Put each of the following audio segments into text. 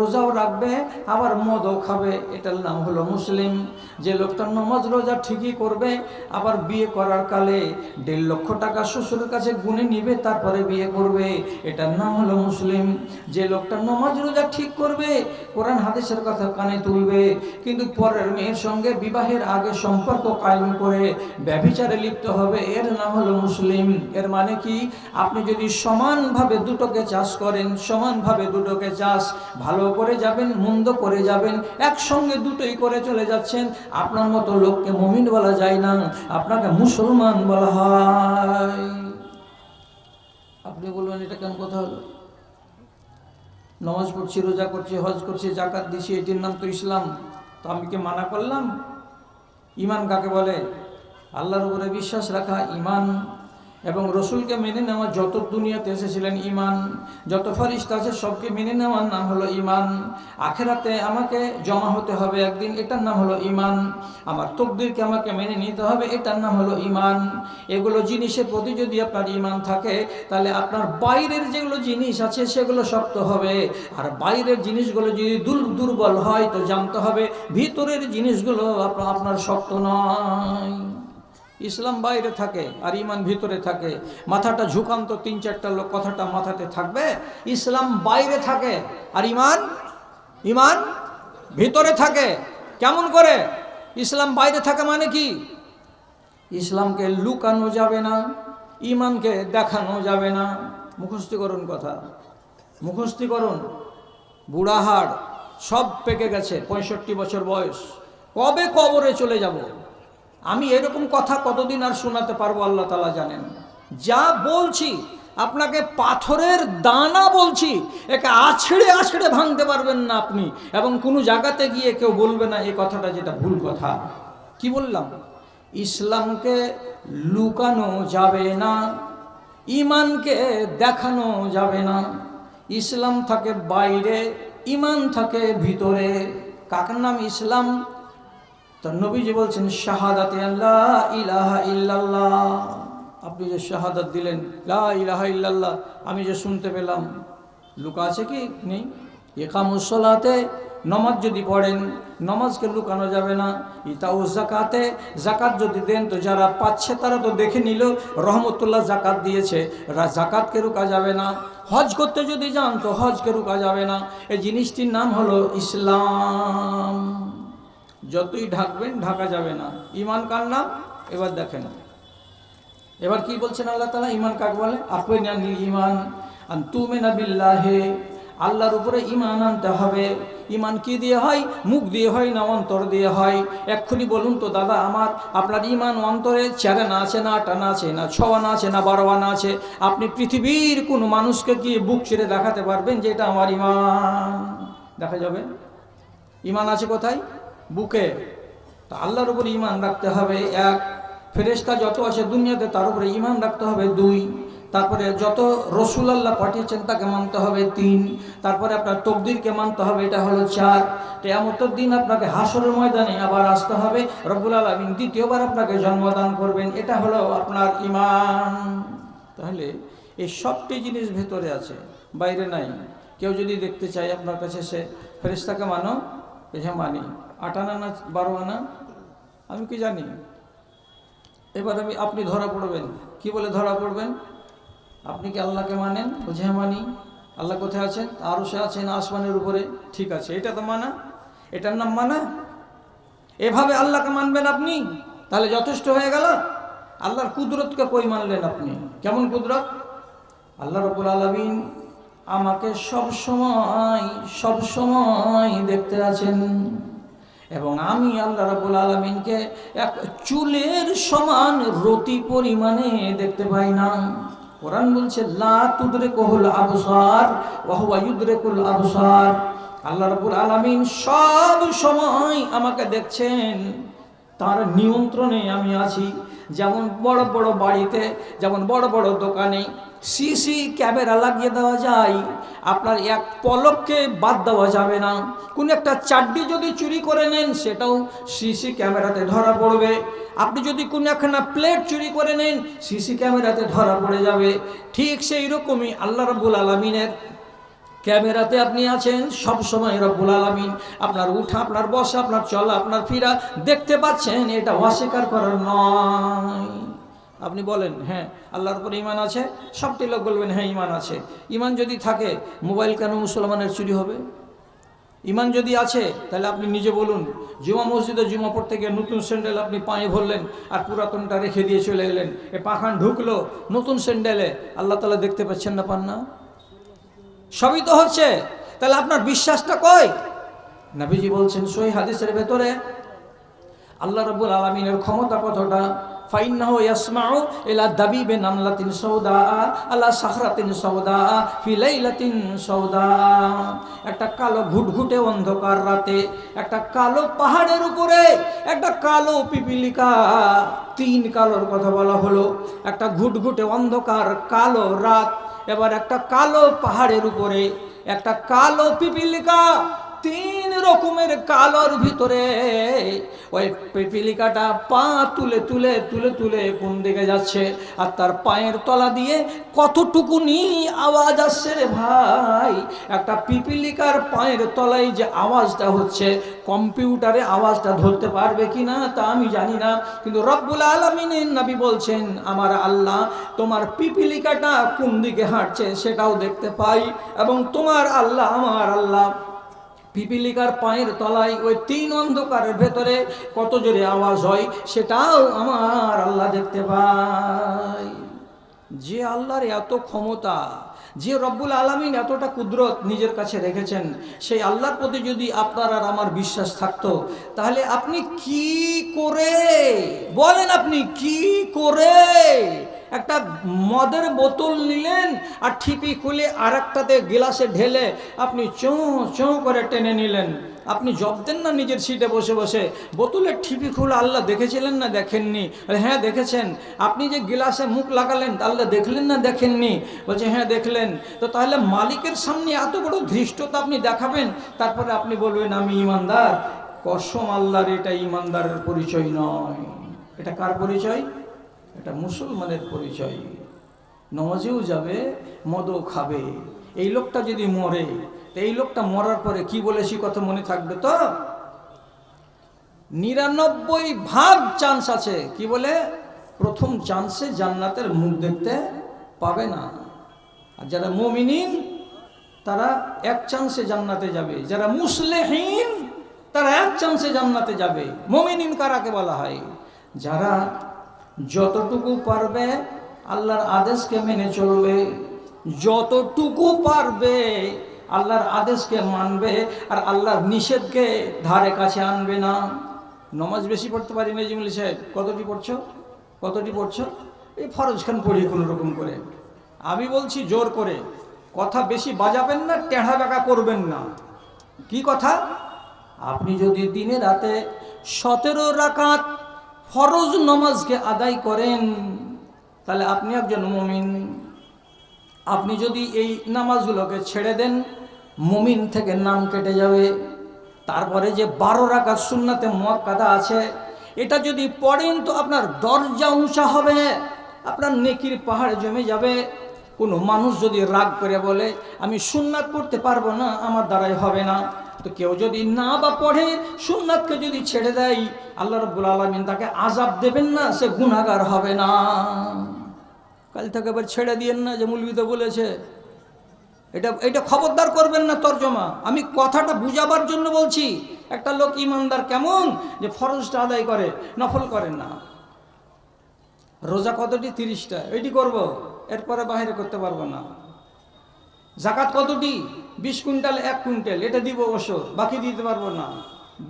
রোজাও রাখবে, আবার মদও খাবে। এটার নাম হলো মুসলিম। যে লোকটা নমাজ রোজা ঠিকই করবে, আবার বিয়ে করার কালে দেড় লক্ষ টাকা শ্বশুরের কাছে গুনে নিবে, তারপরে বিয়ে করবে। এটার নাম হলো মুসলিম। যে লোকটা নমাজ রোজা ঠিক করবে, কোরআন হাদিসের কথা কানে তুলবে, কিন্তু পরের মেয়ের সঙ্গে বিবাহের আগে সম্পর্ক কায়েম করে ব্যভিচারে লিপ্ত হবে, এর নাম হলো মুসলিম। এর মানে কি? আপনি যদি সমানভাবে দুটোকে চাষ করেন, সমানভাবে দুটোকে চাষ, ভালো করে যাবেন, মন্দ করে যাবেন, একসঙ্গে দুটোই করে চলে যাচ্ছেন। আপনার মতো লোককে মমিন বলা যায় না, আপনাকে মুসলমান বলা হয়। আপনি বলবেন, এটা কেন কথা হলো? নমাজ পড়ছি, রোজা করছি, হজ করছি জাকাত দিছি, এটির নাম তো ইসলাম। তো আমি কি মানা করলাম? ইমান কাকে বলে? আল্লাহর উপরে বিশ্বাস রাখা, ইমান এবং রসুলকে মেনে নেওয়া যত দুনিয়াতে এসেছিলেন ইমান যত ফারিস্তা আছে সবকে মেনে নেওয়ার নাম হলো ইমান আখেরাতে আমাকে জমা হতে হবে একদিন, এটার নাম হলো ইমান আমার তকদিরকে আমাকে মেনে নিতে হবে, এটার নাম হলো ইমান এগুলো জিনিসের প্রতি যদি আপনার ইমান থাকে, তাহলে আপনার বাইরের যেগুলো জিনিস আছে, সেগুলো শক্ত হবে। আর বাইরের জিনিসগুলো যদি দুর দুর্বল হয়, তো জানতে হবে ভিতরের জিনিসগুলো আপনার শক্ত নয়। ইসলাম বাইরে থাকে আর ইমান ভিতরে থাকে। মাথাটা ঝুকান্ত তিন চারটা লোক কথাটা মাথাতে থাকবে। ইসলাম বাইরে থাকে আর ইমান ইমান ভিতরে থাকে। কেমন করে? ইসলাম বাইরে থাকে মানে কি? ইসলামকে লুকানো যাবে না, ইমানকে দেখানো যাবে না। মুখস্থি করুন কথা। মুখস্থি করুন বুড়াহাড় সব পেকে গেছে, পঁয়ষট্টি বছর বয়স। কবে কবরে চলে যাব? আমি এরকম কথা কতদিন আর শোনাতে পারব, আল্লাহ তালা জানেন। যা বলছি, আপনাকে পাথরের দানা বলছি, একে আছড়ে আছড়ে ভাঙতে পারবেন না আপনি, এবং কোনো জায়গাতে গিয়ে কেউ বলবে না এই কথাটা যেটা ভুল কথা। কি বললাম? ইসলামকে লুকানো যাবে না ইমানকে দেখানো যাবে না। ইসলাম থাকে বাইরে ইমান থাকে ভিতরে। কাকের নাম ইসলাম? তো নবীজি বলছেন, শাহাদাতে আল্লাহ ইলাহা আপনি যে শাহাদাত দিলেন, লা ইলাহা ইল্লাল্লাহ, আমি যে শুনতে পেলাম, লুকা আছে কি নেই? একামুসলাতে নমাজ যদি পড়েন, নমাজকে লুকানো যাবে না। ইতাউ জাকাতে জাকাত যদি দেন তো যারা পাচ্ছে তারা তো দেখে নিল, রহমতুল্লাহ জাকাত দিয়েছে। জাকাতকে রুকা যাবে না। হজ করতে যদি যান তো হজকে রুকা যাবে না। এই জিনিসটির নাম হলো ইসলাম। যতই ঢাকবেন, ঢাকা যাবে না। ইমান কার নাম? এবার দেখেন। এবার কি বলছেন আল্লাহ তালা ইমান কাকে বলে? আপনি ইমান আন তুমে না বিল্লাহে। আল্লাহর উপরে ইমান আনতে হবে। ইমান কি দিয়ে হয়? মুখ দিয়ে হয় না, অন্তর দিয়ে হয়? এক্ষুনি বলুন তো দাদা, আমার, আপনার ইমান অন্তরে চারে না আছে না আটা না আছে না ছ আছে না বারো আনা আছে? আপনি পৃথিবীর কোনো মানুষকে কি বুক ছেড়ে দেখাতে পারবেন যে এটা আমার ইমান দেখা যাবে। ইমান আছে কোথায়? বুকে। তা আল্লাহর উপরে ইমান রাখতে হবে, এক। ফেরেশতা যত আছে দুনিয়াতে তার উপরে ইমান রাখতে হবে, দুই। তারপরে যত রসুল আল্লাহ পাঠিয়েছেন তাকে মানতে হবে, তিন। তারপরে আপনার তকদিরকে মানতে হবে, এটা হলো চার। কেয়ামতের দিন আপনাকে হাসরের ময়দানে আবার আসতে হবে, রব্বুল আলমিন দ্বিতীয়বার আপনাকে জন্মদান করবেন, এটা হলো আপনার ইমান তাহলে এই সবটি জিনিস ভেতরে আছে, বাইরে নাই। কেউ যদি দেখতে চায় আপনার কাছে সে ফেরেশতাকে মানো হ্যাঁ মানি। আট আনা না বারো আনা? আমি কি জানি? এবার আমি আপনি ধরা পড়বেন। কি বলে ধরা পড়বেন? আপনি কি আল্লাহকে মানেন? বুঝে মানি। আল্লাহ কোথায় আছেন? আরও সে আছেন, আসমানের উপরে। ঠিক আছে, এটা তো মানা। এটার নাম মানা? এভাবে আল্লাহকে মানবেন আপনি? তাহলে যথেষ্ট হয়ে গেল? আল্লাহর কুদরতকে কই মানলেন আপনি? কেমন কুদরত? আল্লাহ রবুল আলমিন আমাকে সব সময় সব সময় দেখতে আছেন। এবং আমি আল্লাহ রাবুল আলমিনকে এক চুলের সমান রতি পরিমাণে দেখতে পাই না। কোরআন বলছে, লা কহুল আবসার ওয়াহুয়া ইউদরেকুল আবসার। আল্লাহ রাবুল আলমিন সব সময় আমাকে দেখছেন। তার নিয়ন্ত্রণে আমি আছি। যেমন বড় বড় বাড়িতে, যেমন বড় বড় দোকানে সিসি ক্যামেরা লাগিয়ে দেওয়া যায়। আপনার এক পলককে বাদ দেওয়া যাবে না। কোন একটা চাড্ডি যদি চুরি করে নেন, সেটাও সিসি ক্যামেরাতে ধরা পড়বে। আপনি যদি কোনো একখানা প্লেট চুরি করে নেন সিসি ক্যামেরাতে ধরা পড়ে যাবে। ঠিক সেই রকমই আল্লাহ রাবুল আলমিনের ক্যামেরাতে আপনি আছেন, সব সময় রব্বুল আলমিন আপনার উঠা, আপনার বসা, আপনার চলা, আপনার ফিরা দেখতে পাচ্ছেন, এটা অস্বীকার করার নয়। আপনি বলেন হ্যাঁ আল্লাহর উপর ইমান আছে? সবটি লোক বলবেন হ্যাঁ ইমান আছে। ইমান যদি থাকে, মোবাইল কেন মুসলমানের চুরি হবে? ইমান যদি আছে, তাহলে আপনি নিজে বলুন, জুমা মসজিদে জুমা পড়তে গিয়ে নতুন স্যান্ডেল আপনি পায়ে ভরলেন আর পুরাতনটা রেখে দিয়ে চলে এলেন এ পাখান ঢুকলো, নতুন স্যান্ডেলে আল্লাহ তালা দেখতে পাচ্ছেন না, পান না? সবই তো হচ্ছে। তাহলে আপনার বিশ্বাসটা কই? নাবিজি বলছেন সই হাদিসের ভেতরে আল্লাহ রব্বুল আলমিনের ক্ষমতা কতটা? ফাইন্নাহু ইয়াসমাউ ইলা দাবিবে নামলাতিন সৌদা, আলা সাখরাতিন সৌদা, ফি লাইলাতিন সৌদা। একটা কালো ঘুটঘুটে অন্ধকার রাতে, একটা কালো পাহাড়ের উপরে, একটা কালো পিপিলিকা, তিন কালোর কথা বলা হলো। একটা ঘুটঘুটে অন্ধকার, কালো রাত এবার একটা কালো পাহাড়ের উপরে একটা কালো পিপিলিকা তিন রকমের কালোর ভিতরে ওই পিপিলিকাটা পা তুলে তুলে তুলে তুলে কোন দিকে যাচ্ছে আর তার পায়ের তলা দিয়ে কতটুকুনি আওয়াজ আসছে রে ভাই? একটা পিপিলিকার পায়ের তলায় যে আওয়াজটা হচ্ছে, কম্পিউটারে আওয়াজটা ধরতে পারবে কি না তা আমি জানি না। কিন্তু রব্বুল আলমিনের নাবি বলছেন, আমার আল্লাহ, তোমার পিপিলিকাটা কোন দিকে হাঁটছে সেটাও দেখতে পাই এবং তোমার আল্লাহ, আমার আল্লাহ পিপিলিকার পায়ের তলায় ওই তিন অন্ধকারের ভেতরে কত জোরে আওয়াজ হয় সেটাও আমার আল্লাহ দেখতে পাই যে আল্লাহর এত ক্ষমতা, যে রব্বুল আলমিন এতটা কুদরত নিজের কাছে রেখেছেন, সেই আল্লাহর প্রতি যদি আপনার আর আমার বিশ্বাস থাকতো, তাহলে আপনি কি করে, বলেন আপনি কি করে একটা মদের বোতল নিলেন আর ঠিপি খুলে আর একটাতে গিলাসে ঢেলে আপনি চোঁ চোঁ করে টেনে নিলেন। আপনি জব দেন না নিজের সিটে বসে বসে? বোতলের ঠিপি খুলে আল্লাহ দেখেছিলেন না দেখেননি? হ্যাঁ দেখেছেন। আপনি যে গিলাসে মুখ লাগালেন, আল্লাহ দেখলেন না দেখেননি? বলছে হ্যাঁ দেখলেন। তো তাহলে মালিকের সামনে এত বড় ধৃষ্টতা আপনি দেখাবেন, তারপরে আপনি বলবেন, আমি ইমানদার। কসম আল্লাহর, এটা ইমানদারের পরিচয় নয়। এটা কার পরিচয়? এটা মুসলমানের পরিচয়। নমাজেও যাবে, মদও খাবে। এই লোকটা যদি মরে এই লোকটা মরার পরে কি বলেছি কথা মনে থাকবে তো? নিরানব্বই ভাগ চান্স আছে। কি বলে? প্রথম চান্সে জান্নাতের মুখ দেখতে পাবে না। আর যারা মমিনিন, তারা এক চান্সে জান্নাতে যাবে। যারা মুসলেহীন, তারা এক চান্সে জান্নাতে যাবে। মমিনিন কারাকে বলা হয়? যারা যতটুকু পারবে আল্লাহর আদেশকে মেনে চলবে, যতটুকু পারবে আল্লাহর আদেশকে মানবে আর আল্লাহর নিষেধকে ধারে কাছে আনবে না। নমাজ বেশি পড়তে পারি না জিমলি সাহেব? কতটি পড়ছো? কতটি পড়ছো? এই ফরজ খান পড়ি কোনো রকম করে। আমি বলছি জোর করে। কথা বেশি বাজাবেন না টেढ़া বেকা করবেন না। কি কথা? আপনি যদি দিনে রাতে সতেরো রাকাত ফরজ নমাজকে আদায় করেন, তাহলে আপনি একজন মমিন। আপনি যদি এই নামাজগুলোকে ছেড়ে দেন, মুমিন থেকে নাম কেটে যাবে। তারপরে যে বারো রাকাত সুন্নাতে মোয়াক্কাদা আছে, এটা যদি পড়েন তো আপনার দরজা উঁচা হবে, আপনার নেকির পাহাড় জমে যাবে। কোনো মানুষ যদি রাগ করে বলে, আমি সুন্নাত করতে পারব না, আমার দ্বারাই হবে না। তো কেউ যদি না বা পড়ে, সুন্নাতকে যদি ছেড়ে দেয়, আল্লাহ রব্বুল আলমিন তাকে আজাব দেবেন না, সে গুণাগার হবে না। কাল থেকে এবার ছেড়ে দিয়েন না যে মুলবিতে বলেছে। এটা এটা খবরদার করবেন না তর্জমা। আমি কথাটা বুঝাবার জন্য বলছি, একটা লোক ইমানদার কেমন যে ফরজটা আদায় করে, নফল করেন না। রোজা কতটি? তিরিশটা। এটি করব, এরপরে বাইরে করতে পারব না। জাকাত কতটি? বিশ কুইন্টাল, এক কুইন্টাল, এটা দিব অবশ্য, বাকি দিতে পারব না।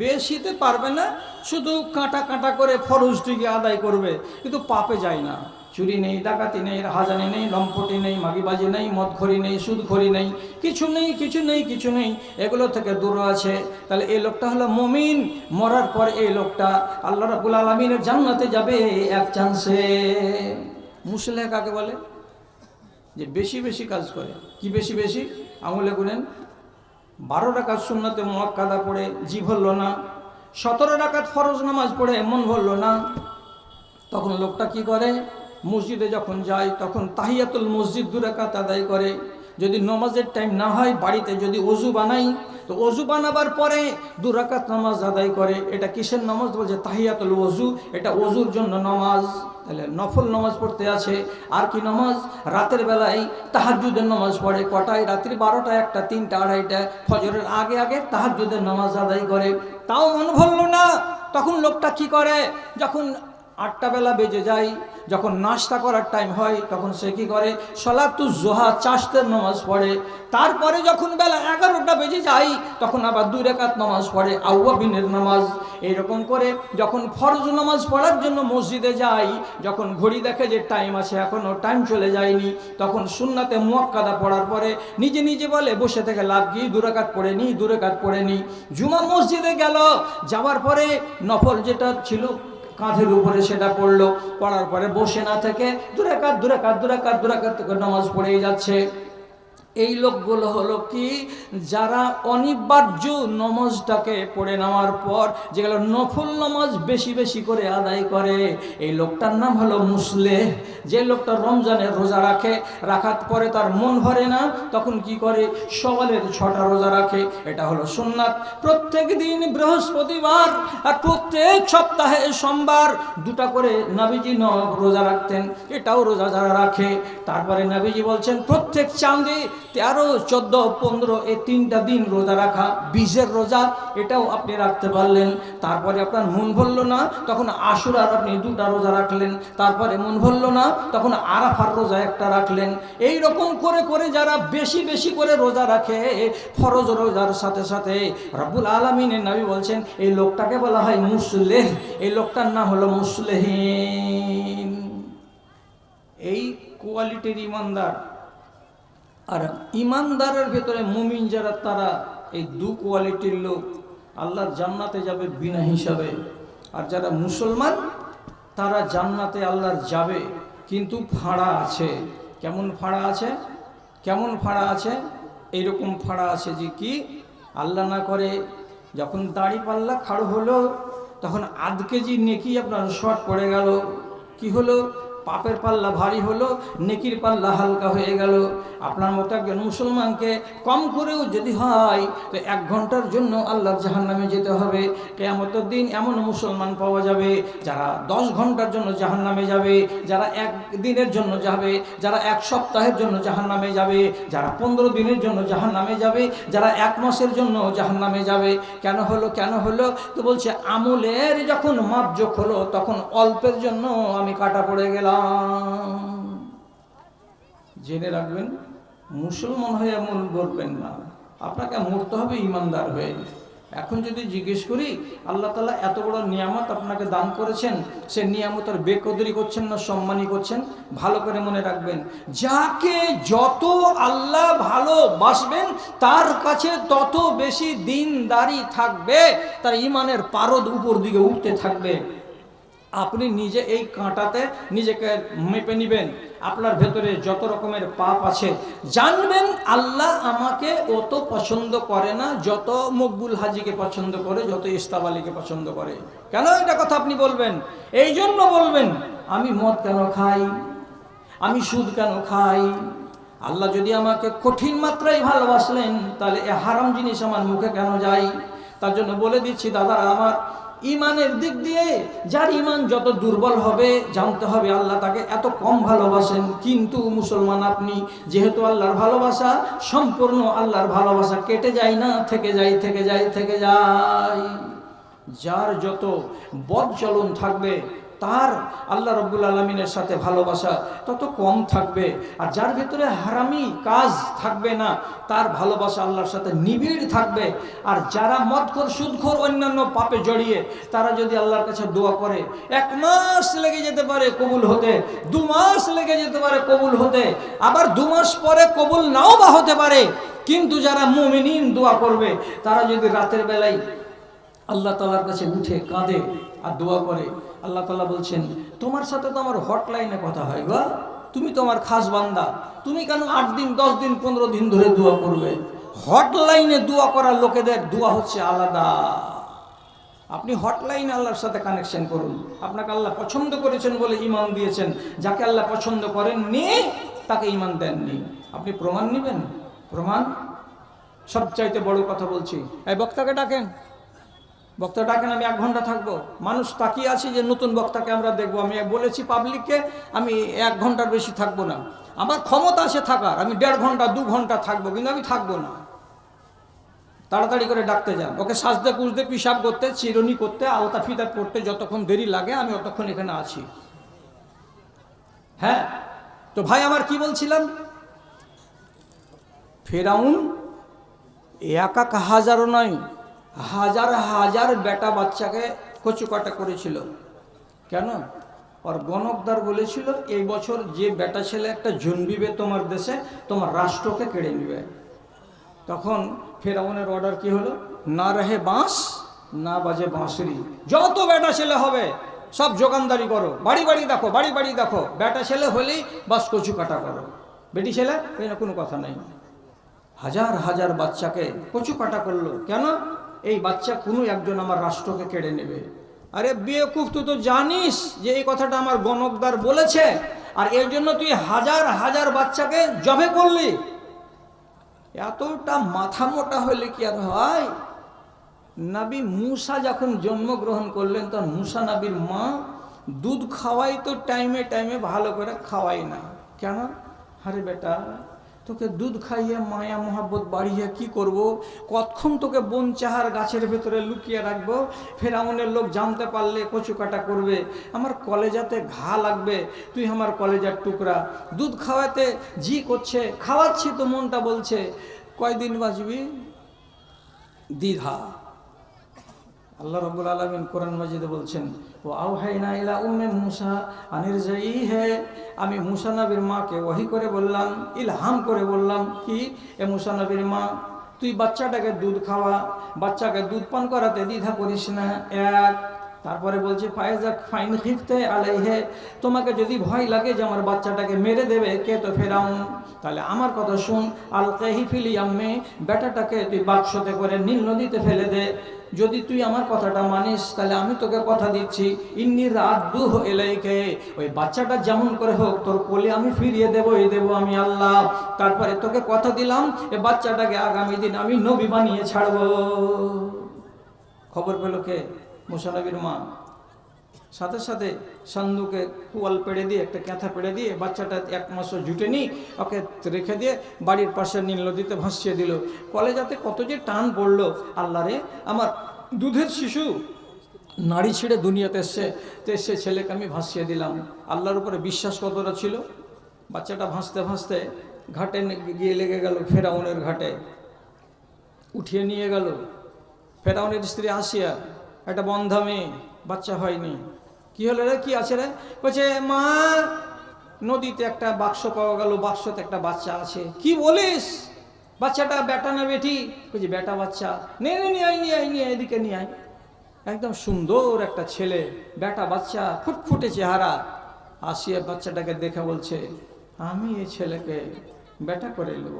বেশিতে পারবে না, শুধু কাঁটা কাঁটা করে ফরজটিকে আদায় করবে, কিন্তু পাপে যায় না। চুরি নেই, ডাকাতি নেই, হাজানি নেই, লম্পটি নেই, মাগিবাজি নেই, মদখড়ি নেই, সুদখড়ি নেই, কিছু নেই কিছু নেই কিছু নেই, এগুলো থেকে দূর আছে। তাহলে এই লোকটা হলো মমিন, মরার পর এই লোকটা আল্লাহ রাবুল আলমিনের জান্নাতে যাবে, এক চান্সে মুসলে কাকে বলে? যে বেশি বেশি কাজ করে। কি বেশি বেশি? আঙুলে গুনেন বারো শূন্যতে সুন্নাতে কাদা পড়ে, জি ভরল না। সতেরো ডাকাত ফরজ নামাজ পড়ে, এমন ভরল না। তখন লোকটা কি করে? মসজিদে যখন যায়, তখন তাহিয়াতুল মসজিদ দু রাকাত আদায় করে। যদি নমাজের টাইম না হয় বাড়িতে যদি অজু বানাই, তো অজু বানাবার পরে দু রাকাত নামাজ আদায় করে। এটা কিসের নামাজ বলছে? তাহিয়াতুল অজু এটা অজুর জন্য নামাজ। তাহলে নফল নামাজ পড়তে আছে। আর কি নামাজ? রাতের বেলায় তাহাজুদের নামাজ পড়ে। কটায়? রাত্রি বারোটা একটা, তিনটা, আড়াইটা। ফজরের আগে আগে তাহাজুদের নামাজ আদায় করে। তাও মন ভরল না। তখন লোকটা কি করে? যখন আটটা বেলা বেজে যায়। যখন নাস্তা করার টাইম হয়, তখন সে কি করে? সলাতু জোহা চাষতের নামাজ পড়ে। তারপরে যখন বেলা এগারোটা বেজে যায়, তখন আবার দুই রেখাত নামাজ পড়ে, আউয়াবিনের নামাজ। এইরকম করে যখন ফরজ নামাজ পড়ার জন্য মসজিদে যাই, যখন ঘড়ি দেখে যে টাইম আছে এখনও টাইম চলে যায়নি, তখন সুন্নাতে মুয়াক্কাদা পড়ার পরে নিজে নিজে বলে, বসে থেকে লাভ কি? দুরাকাত পড়ে নি দুরাকাত পড়ে নি। জুমা মসজিদে গেল, যাওয়ার পরে নফল যেটা ছিল কাঁধের উপরে সেটা পড়ল, পড়ার পরে বসে না থেকে দূরে কাত দূরে কাত দূরে কাত দূরে কাত নামাজ পড়েই যাচ্ছে। এই লোকগুলো হলো কি? যারা অনিবার্য নমাজটাকে পড়ে নেওয়ার পর যেগুলো নফল নমাজ বেশি বেশি করে আদায় করে, এই লোকটার নাম হলো মুসলে যে লোকটা রমজানে রোজা রাখে রাখার পরে তার মন ভরে না, তখন কি করে? সকালের ছটা রোজা রাখে, এটা হলো সুন্নাত। প্রত্যেক দিন বৃহস্পতিবার আর প্রত্যেক সপ্তাহে সোমবার দুটা করে নাবিজি ন রোজা রাখতেন, এটাও রোজা যারা রাখে। তারপরে নাবিজি বলছেন, প্রত্যেক চাঁদে তেরো, চোদ্দ, পনেরো, এই তিনটা দিন রোজা রাখা বীজের রোজা, এটাও আপনি রাখতে পারলেন। তারপরে আপনার মন ভরল না, তখন আশুরার আপনি দুটা রোজা রাখলেন। তারপরে মন ভরল না, তখন আরাফার রোজা একটা রাখলেন। এই রকম করে করে যারা বেশি বেশি করে রোজা রাখে, ফরজ রোজার সাথে সাথে রব্বুল আলমিনের নবী বলছেন, এই লোকটাকে বলা হয় মুসলেহ। এই লোকটার নাম হলো মুসলেহীন। এই কোয়ালিটির ইমানদার আর ইমানদারের ভেতরে মুমিন যারা, তারা এই দু কোয়ালিটির লোক। আল্লাহর জান্নাতে যাবে বিনা হিসাবে। আর যারা মুসলমান, তারা জান্নাতে আল্লাহর যাবে। কিন্তু ফাঁড়া আছে। কেমন ফাঁড়া আছে? কেমন ফাঁড়া আছে? এইরকম ফাঁড়া আছে যে কি? আল্লাহ না করে যখন দাড়ি পাল্লা খাড়ো হলো, তখন আধ কেজি নেকি আপনার শর্ট পড়ে গেল। কি হলো? পাপের পাল্লা ভারী হলো, নেকির পাল্লা হালকা হয়ে গেল। আপনার মতো একজন মুসলমানকে কম করেও যদি হয়, তো এক ঘণ্টার জন্য আল্লাহর জাহান নামে যেতে হবে। কেয়ামতের দিন এমন মুসলমান পাওয়া যাবে যারা দশ ঘণ্টার জন্য জাহান নামে যাবে, যারা এক দিনের জন্য যাবে, যারা এক সপ্তাহের জন্য জাহান নামে যাবে, যারা পনেরো দিনের জন্য জাহান নামে যাবে, যারা এক মাসের জন্য জাহান নামে যাবে। কেন হলো কেন হলো? তো বলছে, আমলের যখন মাপজোক হলো, তখন অল্পের জন্য আমি কাটা পড়ে গেলাম। জেনে রাখবেন, মুসলমান হয়ে এমন বলবেন না। আপনাকে মরতে হবে, ইমানদার হয়ে। এখন যদি জিজ্ঞেস করি, আল্লাহ তালা এত বড় নিয়ামত আপনাকে দান করেছেন, সে নিয়ামতের বেকদরি করছেন না, সম্মানই করছেন, ভালো করে মনে রাখবেন। যাকে যত আল্লাহ ভালোবাসবেন, তার কাছে তত বেশি দিনদারি থাকবে, তার ইমানের পারদ উপর দিকে উঠতে থাকবে। আপনি নিজে এই কাঁটাতে নিজেকে মেপে নেবেন। আপনার ভেতরে যত রকমের পাপ আছে, জানবেন আল্লাহ আমাকে অত পছন্দ করে না, যত মকবুল হাজিকে পছন্দ করে, যত ইস্তাব আলীকে পছন্দ করে। কেন এটা কথা আপনি বলবেন? এই জন্য বলবেন, আমি মদ কেন খাই? আমি সুদ কেন খাই? আল্লাহ যদি আমাকে কঠিন মাত্রায় ভালোবাসলেন, তাহলে এ হারাম জিনিস আমার মুখে কেন যায়? তার জন্য বলে দিচ্ছি, দাদারা, আমার ইমানের দিক দিয়ে যার ইমান যত দুর্বল হবে, জানতে হবে আল্লাহ তাকে এত কম ভালোবাসেন। কিন্তু মুসলমান আপনি, যেহেতু আল্লাহর ভালোবাসা, সম্পূর্ণ আল্লাহর ভালোবাসা কেটে যায় না, থেকে যায় থেকে যায় থেকে যায়। যার যত বদ চলন থাকবে তার আল্লাহ রব্বুল আলমিনের সাথে ভালোবাসা তত কম থাকবে। আর যার ভেতরে হারামি কাজ থাকবে না, তার ভালোবাসা আল্লাহর সাথে নিবিড় থাকবে। আর যারা মদখোর, সুদখোর, অন্যান্য পাপে জড়িয়ে, তারা যদি আল্লাহর কাছে দোয়া করে, এক মাস লেগে যেতে পারে কবুল হতে, দু মাস লেগে যেতে পারে কবুল হতে, আবার দু মাস পরে কবুল নাও বা হতে পারে। কিন্তু যারা মুমিনিন দোয়া করবে, তারা যদি রাতের বেলায় আল্লাহ তালার কাছে উঠে কাঁদে আর দোয়া করে আল্লাহ তালা বলছেন, তোমার সাথে তো আমার হটলাইনে কথা হয় গা। তুমি তোমার খাস বান্দা। তুমি কেন আট দিন, দশ দিন, পনেরো দিন ধরে দোয়া করবে? হটলাইনে দোয়া করার লোকেদের দোয়া হচ্ছে আলাদা। আপনি হটলাইনে আল্লাহর সাথে কানেকশন করুন। আপনাকে আল্লাহ পছন্দ করেছেন বলে ইমান দিয়েছেন। যাকে আল্লাহ পছন্দ করেননি, তাকে ইমান দেননি। আপনি প্রমাণ নেবেন? প্রমাণ? সবচাইতে বড় কথা বলছি। এই বক্তাকে ডাকেন। বক্তা ডাকেন, আমি এক ঘণ্টা থাকব। মানুষ তাকিয়ে আছে যে নতুন বক্তাকে আমরা দেখব। আমি বলেছি পাবলিককে আমি এক ঘণ্টার বেশি থাকব না। আমার ক্ষমতা আছে থাকার, আমি দেড় ঘণ্টা, দু ঘণ্টা থাকব, কিন্তু আমি থাকব না। তাড়াতাড়ি করে ডাকতে যান। ওকে সাজতে কুজতে পিসাব করতে, চিরুনি করতে আওতা ফিতা পড়তে যতক্ষণ দেরি লাগে, আমি অতক্ষণ এখানে আছি। হ্যাঁ? তো ভাই, আমার কি বলছিলাম ফেরাউন একা হাজারও নয় হাজার হাজার বেটা বাচ্চাকে কচুকাটা করেছিল। কেন? আর গণকদার বলেছিল, এই বছর যে বেটা ছেলে একটা জন্মিবে তোমার দেশে, তোমার রাষ্ট্রকে কেড়ে নিবে। তখন ফেরাউনের অর্ডার কি হলো? না রহে বাঁশ, না বাজে বাঁশরি। যত বেটা ছেলে হবে, সব যোগানদারি করো। বাড়ি বাড়ি দেখো, বাড়ি বাড়ি দেখো। বেটা ছেলে হলেই বাস কচু কাটা করো। বেটি ছেলে কোনো কথা নাই। হাজার হাজার বাচ্চাকে কচু কাটা করল। কেন? এই বাচ্চা কোনো একজন আমার রাষ্ট্রকে কেড়ে নেবে। আরে বেকুফ তুই তো জানিস যে এই কথাটা আমার গণকদার বলেছে, আর এর জন্য তুই হাজার হাজার বাচ্চাকে জবে করলি। এতটা মাথা মোটা হলে কি আর হয়? নাবি মুসা যখন জন্মগ্রহণ করলেন, তখন মুসা নাবির মা দুধ খাওয়াই তো টাইমে টাইমে ভালো করে খাওয়াই না। কেন? আরে বেটা তোকে দুধ খাইয়ে, মায়া, মোহাব্বত বাড়িয়ে কি করব? কতক্ষণ তোকে বন চাহার গাছের ভেতরে লুকিয়ে রাখব? ফের আমনের লোক জানতে পারলে কচু কাটা করবে। আমার কলেজাতে ঘা লাগবে। তুই আমার কলেজার টুকরা। দুধ খাওয়াতে জি করছে, খাওয়াচ্ছি তো মনটা বলছে। কয়দিন বাঁচবি? দ্বিধা। আল্লাহ রব্বুল আলমিন কোরআন মজিদে বলছেন ও আউ হাই না ইলা উম্মে মুসা আনির যাই হে আমি মুসা নবীর মাকে ওহি করে বললাম, ইলহাম করে বললাম কি, এ মুসা নবীর মা, তুই বাচ্চাটাকে দুধ খাওয়া, বাচ্চাকে দুধ পান করাতে দ্বিধা করিস না। এক, তারপরে বলছে ফায়জা ফাইন খিফতে আলাইহে, তোমাকে যদি ভয় লাগে যে আমার বাচ্চাটাকে মেরে দেবে, কে তো ফেরাউন? তাহলে আমার কথা শুন, আল কাহিফিলি আম্মে বেটাটাকে তুই বাক্সতে করে নীল নদীতে ফেলে দে। যদি তুই আমার কথাটা মানিস, তাহলে আমি তোকে কথা দিচ্ছি। ইন্নি রাত দুহ এলাইকে ওই বাচ্চাটা যেমন করে হোক, তোর কোলে আমি ফিরিয়ে দেবো এই দেবো আমি আল্লাহ। তারপরে তোকে কথা দিলাম, এ বাচ্চাটাকে আগামী দিন আমি নবী বানিয়ে ছাড়ব। খবর পেল কে? মুসানবীর মা। সাথে সাথে সান্দুকে কুয়াল পেড়ে দিয়ে, একটা ক্যাথা পেড়ে দিয়ে বাচ্চাটা এক মাসও জুটে নি ওকে রেখে দিয়ে বাড়ির পাশে নীল নদীতে ভাসিয়ে দিল। কলেজাতে কত যে টান পড়ল, আল্লাহ রে, আমার দুধের শিশু নারী ছিঁড়ে দুনিয়াতে এসছে, তো সে ছেলেকে আমি ভাসিয়ে দিলাম। আল্লাহর উপরে বিশ্বাস কতটা ছিল? বাচ্চাটা ভাসতে ভাসতে ঘাটে গিয়ে লেগে গেল ফেরাউনের ঘাটে। উঠিয়ে নিয়ে গেল। ফেরাউনের স্ত্রী আসিয়া, একটা বন্ধা মেয়ে বাচ্চা হয়নি। কি হলো রে? কি আছে রে? বলছে মা, নদীতে একটা বাক্স পাওয়া গেল, বাক্সতে একটা বাচ্চা আছে। কি বলিস? বাচ্চাটা বেটা না বেটি বলছি বেটা বাচ্চা। নে নে নিয়ে আয় নিয়ে আয়, নিয়ে, এদিকে নিয়ে আয়। একদম সুন্দর একটা ছেলে বেটা বাচ্চা ফুটফুটে চেহারা। আসিয়া বাচ্চাটাকে দেখে বলছে, আমি এই ছেলেকে বেটা করে নেব।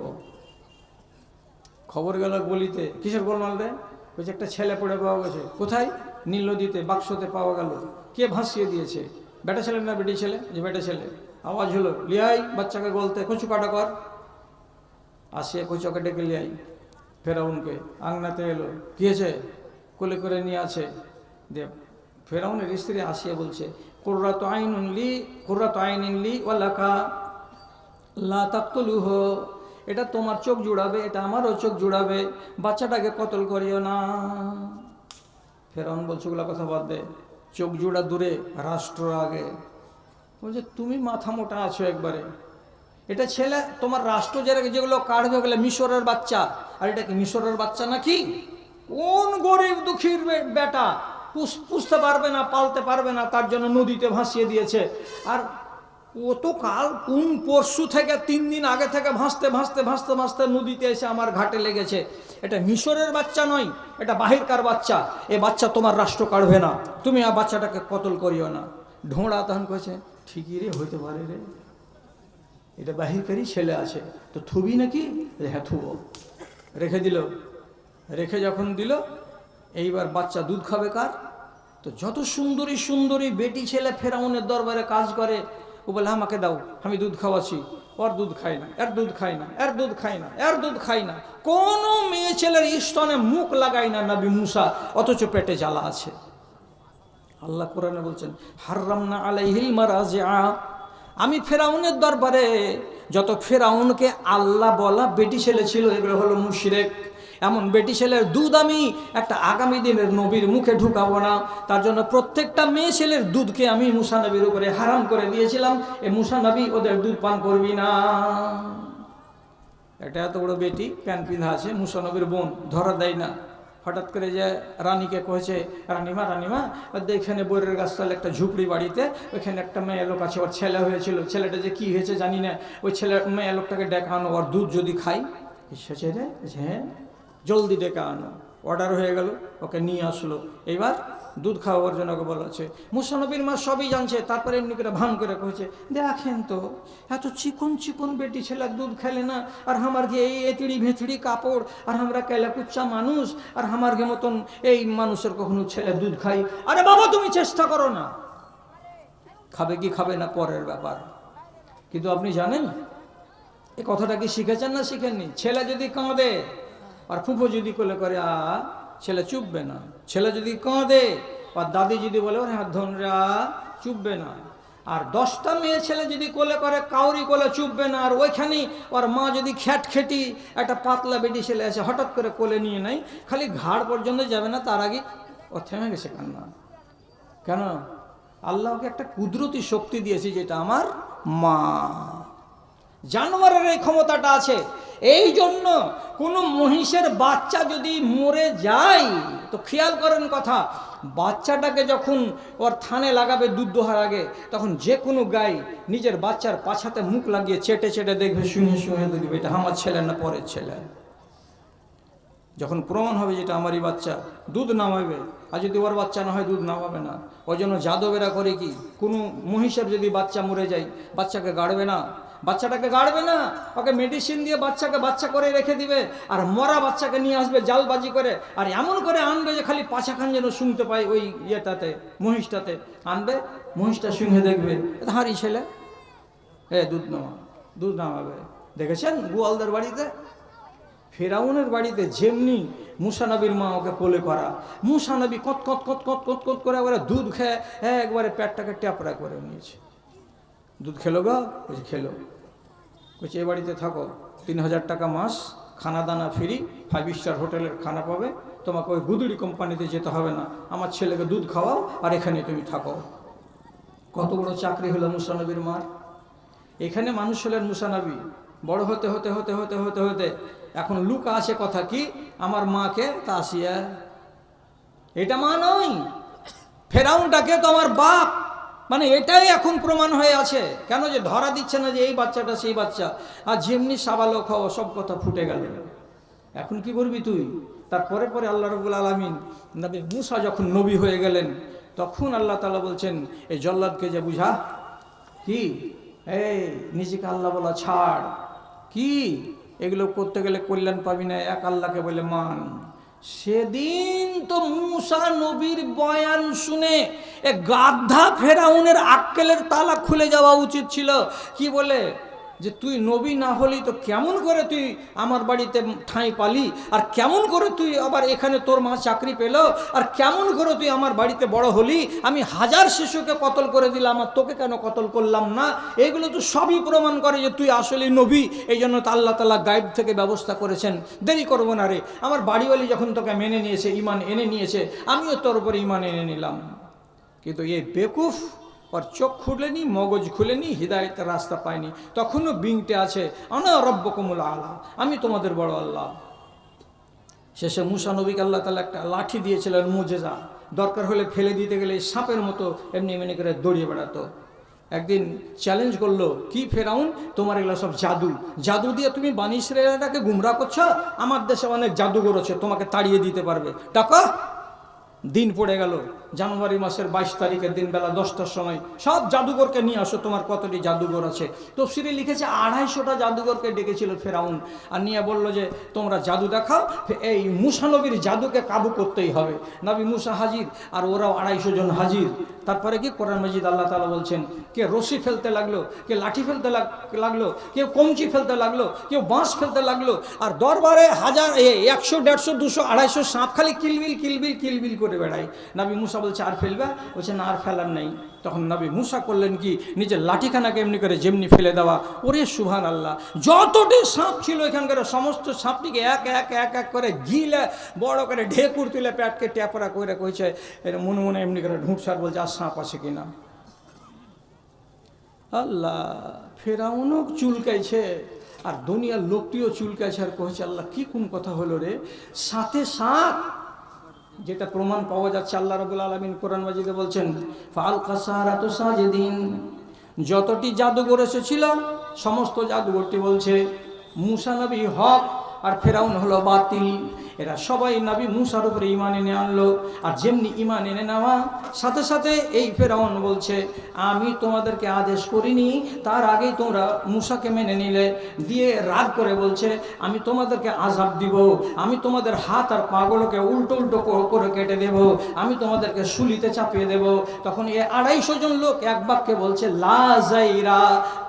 খবর গেল গলিতে। কিসের গোলমাল রে? বলছে একটা ছেলে পড়ে পাওয়া গেছে। কোথায়? নীল নদীতে বাক্সতে পাওয়া গেল। কে ভাসিয়ে দিয়েছে? বেটা ছেলে না বেটি ছেলে? যে বেটা ছেলে। আওয়াজ হলো, লিয়াই, বাচ্চাকে গলতে, কচু কাটা কর। আসিয়া কচুকে ডেকে লিয়াই, ফেরাউনকে। আংনাতে এলো, কি হয়েছে? কোলে করে নিয়ে আছে দে ফেরাউনের স্ত্রী আসিয়া বলছে, কোর্রাত আইন উনলি লি তো আইন লি ওয়ালাকা লা তাকতুলুহ। এটা তোমার চোখ জুড়াবে, এটা আমারও চোখ জুড়াবে। বাচ্চাটাকে কতল করিও না। ফেরাউন বলছে ওগুলো কথা বাদ দে। চোখ জোড়া দূরে, রাষ্ট্র আগে। বলছে, তুমি মাথা মোটা আছো একবারে। এটা ছেলে, তোমার রাষ্ট্র যারা যেগুলো কাটবে ওগুলো মিশরের বাচ্চা। আর এটা কি মিশরের বাচ্চা নাকি? কোন গরিব দুঃখীর বেটা পুষ- পুষতে পারবে না, পালতে পারবে না, তার জন্য নদীতে ভাসিয়ে দিয়েছে। আর ও তো কাল কোন পরশু থেকে তিন দিন আগে থেকে ভাসতে ভাসতে ভাসতে ভাসতে নদীতে এসে আমার ঘাটে লেগেছে। এটা মিশরের বাচ্চা নয়, এটা বাহিরকার বাচ্চা। এ বাচ্চা তোমার রাষ্ট্র কাড়বে না। তুমি আর বাচ্চাটাকে কতল করিও না। ঢোঁড়া তখন কয়েছে ঠিকই রে, হইতে পারে রে। এটা বাহিরকারই ছেলে আছে। তো থুবি নাকি? হ্যাঁ থুব। রেখে দিল। রেখে যখন দিল, এইবার বাচ্চা দুধ খাবে কার? তো যত সুন্দরী সুন্দরী বেটি ছেলে ফেরাউনের দরবারে কাজ করে ও বলে, আমাকে দাও, আমি দুধ খাওয়াছি ওর দুধ খাই না, এর দুধ খাই না, এর দুধ খাই না, এর দুধ খাই না। কোনো মেয়ে ছেলের স্তনে মুখ লাগাই না নবী মুসা, অথচ পেটে জ্বালা আছে। আল্লাহ কোরআনে বলছেন হাররাম না আলাইহিল মারাজিআ। আমি ফেরাউনের দরবারে, যত ফেরাউনকে আল্লাহ বলা বেটি ছেলে ছিল, এগুলো হলো মুশরেক। এমন বেটি ছেলের দুধ আমি একটা আগামী দিনের নবীর মুখে ঢুকাবো না। তার জন্য প্রত্যেকটা মেয়ে ছেলের দুধকে আমি মুসা নবীর উপরে হারাম করে দিয়েছিলাম। এ মুসা নবী ওদের দুধ পান করবি না। একটা এত বড় বেটি, প্যান পিন্ধা আছে, মুসা নবীর বোন, ধরা দেয় না। হঠাৎ করে যে রানীকে কয়েছে, রানীমা রানীমা এখানে বইয়ের গাছতলা একটা ঝুপড়ি বাড়িতে, ওইখানে একটা মেয়ে লোক আছে, ওর ছেলে হয়েছিল। ছেলেটা যে কি হয়েছে জানি না। ওই ছেলে, মেয়ে লোকটাকে ডেকে আনো ওর দুধ যদি খাই। এসেছে রে হ্যাঁ জলদি ডেকে আনো। অর্ডার হয়ে গেল, ওকে নিয়ে আসলো। এইবার দুধ খাওয়ার জন্য ওকে বলা হচ্ছে, মুসানবীর মা সবই জানছে, তারপরে এমনি করে ভান করে কয়েছে দেখেন তো, এত চিকন চিকন বেটি ছেলে দুধ খেলে না, আর আমার যে এই এতিড়ি ভেতিড়ি কাপড়, আর আমরা কেলাকুচ্চা মানুষ, আর আমার গে মতন এই মানুষের কখনো ছেলে দুধ খাই, আরে বাবা তুমি চেষ্টা করো না। খাবে কি খাবে না, পরের ব্যাপার। কিন্তু আপনি জানেন এই কথাটা কি শিখেছেন না শিখেননি? ছেলে যদি কাঁদে আর ফুফো যদি কোলে করে, আ, ছেলে চুপবে না। ছেলে যদি কাঁদে, আর দাদি যদি বলে, ওরে হাত ধনরা চুপবে না। আর দশটা মেয়ে ছেলে যদি কোলে করে, কাউরি কোলে চুপবে না। আর ওইখানেই ওর মা যদি খ্যাট খেটি একটা পাতলা বেটি ছেলে আছে হঠাৎ করে কোলে নিয়ে নেয়, খালি ঘাড় পর্যন্ত যাবে না, তার আগে ও থেমে গেছে কান্না। কেন? আল্লাহকে একটা কুদরতি শক্তি দিয়েছে যেটা আমার মা। জানোয়ারের এই ক্ষমতাটা আছে। এই জন্য কোনো মহিষের বাচ্চা যদি মরে যায়, তো খেয়াল করেন কথা, বাচ্চাটাকে যখন ওর থানে লাগাবে দুধ দোহার আগে, তখন যে কোনো গাই নিজের বাচ্চার পাছাতে মুখ লাগিয়ে চেটে চেটে দেখবে, শুয়ে শুয়ে দেখবে, এটা আমার ছেলে না পরের ছেলে। যখন প্রমাণ হবে যেটা আমারই বাচ্চা, দুধ নামাবে। আর যদি ওর বাচ্চা না হয়, দুধ নামাবে না। ওই জন্য যাদবেরা করে কি, কোনো মহিষের যদি বাচ্চা মরে যায়, বাচ্চাকে গাড়বে না। বাচ্চাটাকে গাড়বে না, ওকে মেডিসিন দিয়ে বাচ্চাকে বাচ্চা করে রেখে দিবে, আর মরা বাচ্চাকে নিয়ে আসবে জালবাজি করে, আর এমন করে আনবে যে খালি পাছাখান যেন শুনতে পায় ওই ইয়েটাতে, মহিষটাতে। আনবে, মহিষটা শুনে দেখবে হারি ছেলে। এ দুধ নামা দুধ নামাবে দেখেছেন গোয়ালদের বাড়িতে? ফেরাউনের বাড়িতে যেমনি মুসানবীর মা ওকে কোলে করা মুসানবী কত কত কত কত কত কত করে একবারে দুধ খেয়ে হ্যাঁ একবারে পেটটাকে ট্যাপড়া করে নিয়েছে। দুধ খেলো গো? বলছে, খেলো। বলছে, এ বাড়িতে থাকো। তিন হাজার টাকা মাস, খানা দানা ফ্রি ফাইভ স্টার হোটেলের খানা পাবে। তোমাকে ওই গুদুড়ি কোম্পানিতে যেতে হবে না। আমার ছেলেকে দুধ খাওয়াও আর এখানে তুমি থাকো। কত বড় চাকরি হলো মুসানবীর মার। এখানে মানুষ হলেন মুসানবী বড় হতে হতে হতে হতে হতে হতে। এখন লুকা আছে কথা কি? আমার মাকে তাসিয়া এটা মা নয়। ফেরাউনটাকে তো আমার বাপ মানে এটাই এখন প্রমাণ হয়ে আছে। কেন যে ধরা দিচ্ছে না যে এই বাচ্চাটা সেই বাচ্চা? আর যেমনি সাবালক হও, সব কথা ফুটে গেল। এখন কি করবি তুই? তারপরে পরে আল্লাহ রবুল আলমিন নবী মুসা যখন নবী হয়ে গেলেন, তখন আল্লাহ তালা বলছেন, এই জল্লাদকে যে বুঝা? কি? এই, নিজেকে আল্লাহ বলা ছাড়। কি? এগুলো করতে গেলে কল্যাণ পাবি না, এক আল্লাহকে বলে মান। সেদিন তো মুসা নবীর বয়ান শুনে এ গাধা ফেরাউনের আক্কেলের তালা খুলে যাওয়া উচিত ছিল। কি বলে? যে তুই নবী না হলি তো কেমন করে তুই আমার বাড়িতে ঠাঁই পালি? আর কেমন করে তুই আবার এখানে তোর মা চাকরি পেল? আর কেমন করে তুই আমার বাড়িতে বড় হলি? আমি হাজার শিশুকে কতল করে দিলাম আর তোকে কেন কতল করলাম না? এগুলো তো সবই প্রমাণ করে যে তুই আসলে নবী। এই জন্য তো আল্লাহ তালা গাইব থেকে ব্যবস্থা করেছেন। দেরি করব না রে। আমার বাড়িওয়ালি যখন তোকে মেনে নিয়েছে ইমান এনে নিয়েছে, আমিও তোর উপরে ইমান এনে নিলাম। কিন্তু এই বেকুফ ওর চোখ খুলেনি মগজ খুলেনি হৃদায়তের রাস্তা পায়নি তখনও বিংটে আছে আনা রব্য কমুল আলা আমি তোমাদের বড় আল্লাহ শেষে মুসা নবীকে আল্লাহ তালা একটা লাঠি দিয়েছিলেন মুজেজা। দরকার হলে ফেলে দিতে গেলে সাপের মতো এমনি এমনি করে দৌড়িয়ে বেড়াতো। একদিন চ্যালেঞ্জ করল, কি ফেরাউন? তোমার এগুলো সব জাদু। জাদু দিয়ে তুমি বানি ইসরায়েলটাকে গুমরা করছ? আমার দেশে অনেক জাদুঘর আছে, তোমাকে তাড়িয়ে দিতে পারবে। টাকা দিন পড়ে গেল। জানুয়ারি মাসের বাইশ তারিখের দিন বেলা দশটার সময় সব জাদুঘরকে নিয়ে আসো, তোমার কতটি জাদুঘর আছে। তফসিরে লিখেছে, আড়াইশোটা জাদুঘরকে ডেকেছিল ফেরাউন। আর নিয়ে বলল যে, তোমরা জাদু দেখাও এই মুসানবীর জাদুকে কাবু করতেই হবে। নবী মুসা হাজির, আর ওরাও আড়াইশো জন হাজির। তারপরে কি কোরআন মজিদ আল্লাহ তালা বলছেন, কে রশি ফেলতে লাগল, কে লাঠি ফেলতে লাগ- লাগল, কেউ কমচি ফেলতে লাগল, কেউ বাঁশ ফেলতে লাগল, আর দরবারে হাজার একশো, দেড়শো, দুশো, আড়াইশো সাঁপ খালি কিলবিল কিলবিল কিলবিল করে বেড়ায়। নাবি মুসা বলছে, আর ফেলবে? বলছে, না, আর ফেলার নেই। তখন নাবি মুসা করলেন কি? নিজের লাঠিখানাকে এমনি করে যেমনি ফেলে দেওয়া। ওরে সুভান আল্লাহ যতটি সাপ ছিল এখানকার, সমস্ত সাপটিকে এক এক এক এক করে গিলে, বড় করে ঢেকুর তুলে প্যাটকে ট্যাপরা করে কইছে এটা মনে মনে এমনি করে ঢুকসার বলছে, আর সাপ আছে কিনা? আল্লাহ, ফেরাউনও চুলকাইছে, আর দুনিয়ার লোকটিও চুলকাইছে, আর কয়েছে আল্লাহ, কি কোন কথা হলো রে? সাথে সাথ যেটা প্রমাণ পাওয়া যাচ্ছে আল্লাহ রবুল আলমিন কোরআন মাজিদে বলছেন, ফাল কাসারা তো সাজেদিন। যতটি জাদুঘর এসেছিল, সমস্ত জাদুঘরটি বলছে মুসানবী হক আর ফেরাউন হলো বাতিল। এরা সবাই নবী মুসার উপরে ইমান এনে আনলো। আর যেমনি ইমান এনে নেওয়া, সাথে সাথে এই ফেরাউন বলছে, আমি তোমাদেরকে আদেশ করিনি, তার আগেই তোমরা মুসাকে মেনে নিলে। দিয়ে রাগ করে বলছে, আমি তোমাদেরকে আজাব দিব, আমি তোমাদের হাত আর পাগলকে উল্টো উল্টো করে কেটে দেব, আমি তোমাদেরকে শুলিতে চাপিয়ে দেব। তখন এ আড়াইশো জন লোক এক বাক্যে বলছে লাজাইরা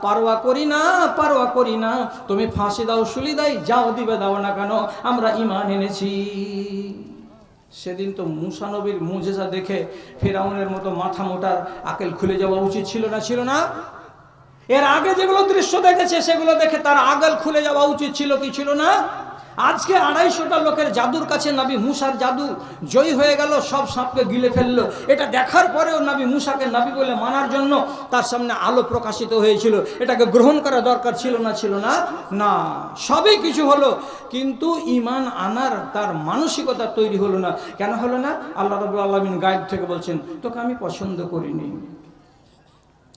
পারোয়া করি না, পারোয়া করি না। তুমি ফাঁসি দাও শুলি দাই যাও দিবে দাও না কেন? আমরা ইমান এনেছি। সেদিন তো মুসানবীর মুজেজা দেখে ফেরাউনের মতো মাথা মোটার আকেল খুলে যাওয়া উচিত ছিল না ছিল না? এর আগে যেগুলো দৃশ্য দেখেছে, সেগুলো দেখে তার আগল খুলে যাওয়া উচিত ছিল কি ছিল না? আজকে আড়াইশোটা লোকের জাদুর কাছে নাবি মুসার জাদু জয়ী হয়ে গেল, সব সাপকে গিলে ফেলল। এটা দেখার পরেও নাবি মুসাকে নাবি বলে মানার জন্য তার সামনে আলো প্রকাশিত হয়েছিল। এটাকে গ্রহণ করা দরকার ছিল না ছিল না? না। সবই কিছু হলো, কিন্তু ইমান আনার তার মানসিকতা তৈরি হলো না। কেন হলো না? আল্লাহ রবুল আলমিন গাইড থেকে বলছেন, তোকে আমি পছন্দ করিনি।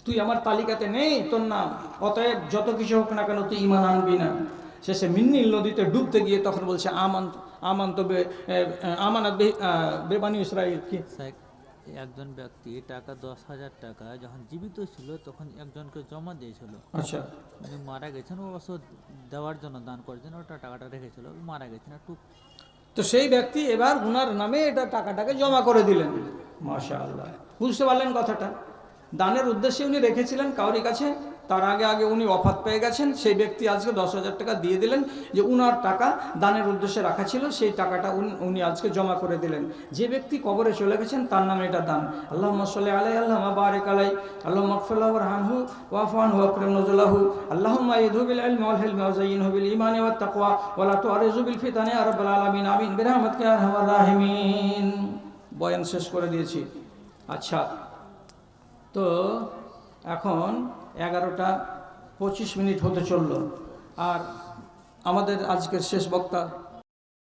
তুই আমার তালিকাতে নেই, তোর নাম। অতএব যত কিছু হোক না কেন তুই ইমান আনবি না। শেষে মিন্নিল নদীতে ডুবতে গিয়ে তখন বলছে আমান আমান তো বে আমানত বেবানি ইসরাইল কি? একজন ব্যক্তি টাকা দশ হাজার টাকা যখন জীবিত ছিল তখন একজনকে জমা দিয়েছিল। আচ্ছা। উনি মারা গেছেন ও অবশ্য দেওয়ার জন্য দান করেছেন ওটা টাকাটা রেখেছিল মারা গেছেন একটু তো সেই ব্যক্তি এবার উনার নামে এটা টাকাটাকে জমা করে দিলেন। মাশা আল্লাহ বুঝতে পারলেন কথাটা? দানের উদ্দেশ্যে উনি রেখেছিলেন কাউরি কাছে তার আগে আগে উনি অফাত পেয়ে গেছেন। সেই ব্যক্তি আজকে দশ হাজার টাকা দিয়ে দিলেন যে উনার টাকা দানের উদ্দেশ্যে রাখা ছিল, সেই টাকাটা উনি- আজকে জমা করে দিলেন। যে ব্যক্তি কবরে চলে গেছেন, তার নামে এটা দান। আল্লাহ মসলে আলাই আল্লাহ বারেক আলাই আল্লাহ মকফুল্লাহ রহানহু ওয়াফান হু আকরম নজুল্লাহু আল্লাহ মাইদুবিল আলম ওয়াল হিলম ওয়াজাইন হুবিল ইমানে ওয়াত তাকওয়া ওয়ালা তুআরিজু বিল ফিতানি ইয়া রাব্বাল আলামিন। আমিন। বিরহমাতিকা আরহামার রাহিমিন। বয়ান শেষ করে দিয়েছি। আচ্ছা। তো এখন এগারোটা পঁচিশ মিনিট হতে চলল। আর আমাদের আজকের শেষ বক্তা